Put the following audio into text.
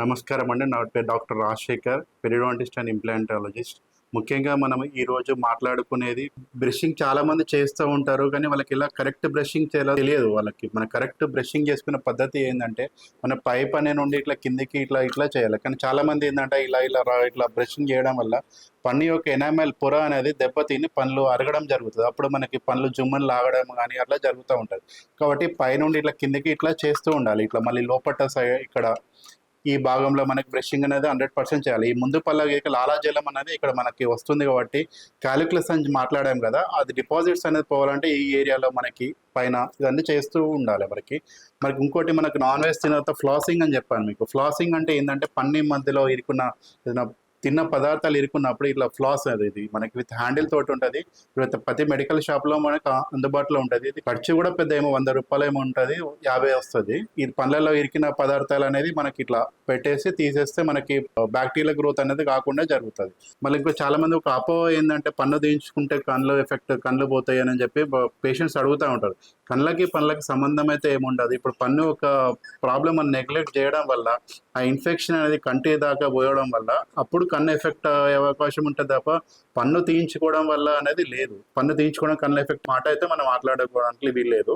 నమస్కారం అండి. నా పేరు doctor Rajasekhar periodontist and implantologist ముఖ్యంగా మనం ఈరోజు మాట్లాడుకునేది బ్రషింగ్ చాలామంది చేస్తూ ఉంటారు కానీ వాళ్ళకి ఇలా కరెక్ట్ బ్రషింగ్ చేయాలో తెలియదు వాళ్ళకి. మన కరెక్ట్ బ్రషింగ్ చేసుకునే పద్ధతి ఏంటంటే మన పైప్ అనే నుండి ఇట్లా కిందికి ఇట్లా ఇట్లా చేయాలి. కానీ చాలామంది ఏంటంటే ఇలా ఇలా ఇట్లా బ్రషింగ్ చేయడం వల్ల పన్ను యొక్క ఎనామెల్ పొర అనేది దెబ్బతిని పనులు అరగడం జరుగుతుంది. అప్పుడు మనకి పనులు జుమ్మని లాగడం కానీ అట్లా జరుగుతూ ఉంటుంది. కాబట్టి పైనుండి ఇట్లా కిందికి ఇట్లా చేస్తూ ఉండాలి. ఇట్లా మళ్ళీ లోపట సైడ్ ఇక్కడ ఈ భాగంలో మనకి బ్రషింగ్ అనేది హండ్రెడ్ పర్సెంట్ చేయాలి. ఈ ముందు పల్ల గీక లాలాజలం అనేది ఇక్కడ మనకి వస్తుంది కాబట్టి క్యాలిక్యులస్ అని మాట్లాడాం కదా అది డిపాజిట్స్ అనేది పోవాలంటే ఈ ఏరియాలో మనకి పైన ఇవన్నీ చేస్తూ ఉండాలి మనకి మనకి ఇంకోటి మనకు నాన్ వెజ్ తిన తర్వాత ఫ్లాసింగ్ అని చెప్పాను మీకు. ఫ్లాసింగ్ అంటే ఏంటంటే పన్నీ మధ్యలో ఇరుకున్న ఏదైనా తిన్న పదార్థాలు ఇరుకున్నప్పుడు ఇట్లా ఫ్లాస్ అది ఇది మనకి విత్ హ్యాండిల్ తోటి ఉంటుంది ప్రతి మెడికల్ షాప్లో మనకు అందుబాటులో ఉంటుంది. ఇది ఖర్చు కూడా పెద్ద ఏమో వంద రూపాయలు ఏమో ఉంటుంది యాభై వస్తుంది. ఈ పండ్లలో ఇరికిన పదార్థాలు అనేది మనకి ఇట్లా పెట్టేసి తీసేస్తే మనకి బ్యాక్టీరియా గ్రోత్ అనేది కాకుండా జరుగుతుంది. మళ్ళీ ఇప్పుడు చాలా మంది ఒక అపో ఏంటంటే పన్ను తీయించుకుంటే కళ్ళు ఎఫెక్ట్ కళ్ళు పోతాయి అని చెప్పి పేషెంట్స్ అడుగుతూ ఉంటారు. కళ్ళకి పనులకి సంబంధం అయితే ఏముండదు. ఇప్పుడు పన్ను ఒక ప్రాబ్లం అని నెగ్లెక్ట్ చేయడం వల్ల ఆ ఇన్ఫెక్షన్ అనేది కంటి దాకా పోయడం వల్ల అప్పుడు కన్ను ఎఫెక్ట్ అయ్యే అవకాశం ఉంటుంది తప్ప పన్ను తీయించుకోవడం వల్ల అనేది లేదు. పన్ను తీయించుకోవడం కన్ను ఎఫెక్ట్ మాట అయితే మనం మాట్లాడుకోవడానికి వీల్లేదు.